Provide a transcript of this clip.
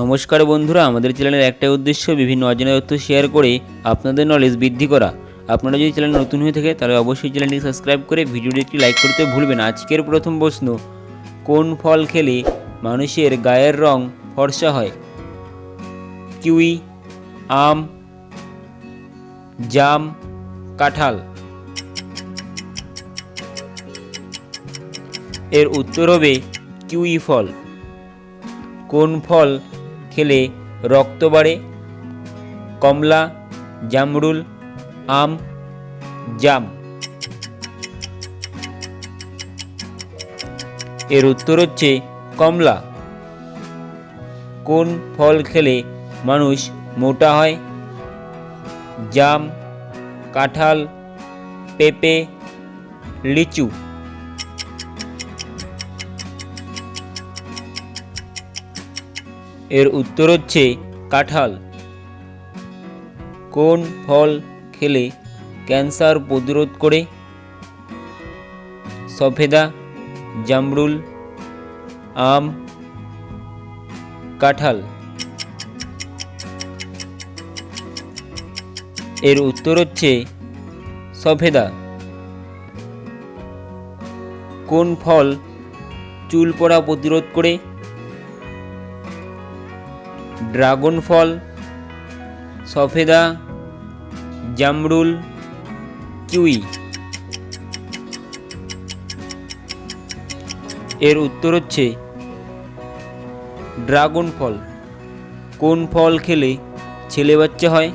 নমস্কার বন্ধুরা, আমাদের চ্যানেলের একটাই উদ্দেশ্য বিভিন্ন অজানা তথ্য শেয়ার করে আপনাদের নলেজ বৃদ্ধি করা। আপনারা যদি চ্যানেল নতুন হয়ে থাকে, তাহলে অবশ্যই চ্যানেলটি সাবস্ক্রাইব করে ভিডিওটি একটি লাইক করতে ভুলবেন আজকের প্রথম প্রশ্ন, কোন ফল খেলে মানুষের গায়ের রং ফর্সা হয়? কিউই, আম, জাম, কাঁঠাল। এর উত্তর হবে কিউই ফল। কোন ফল খেলে রক্ত বাড়ে। কমলা, জামরুল, আম, জাম। এর উত্তর হচ্ছে কমলা। কোন ফল খেলে মানুষ মোটা হয়? জাম, কাঁঠাল, পেঁপে, লিচু। এর উত্তর হচ্ছে কাঁঠাল। কোন ফল খেলে ক্যান্সার প্রতিরোধ করে? সফেদা, জামরুল, আম, কাঁঠাল। এর উত্তর হচ্ছে সফেদা। কোন ফল চুল পড়া প্রতিরোধ করে? ড্রাগন ফল সফেদা, জামরুল, কিউই। এর উত্তর হচ্ছে ড্রাগন ফল কোন ফল খেলে ছেলে বাচ্চা হয়?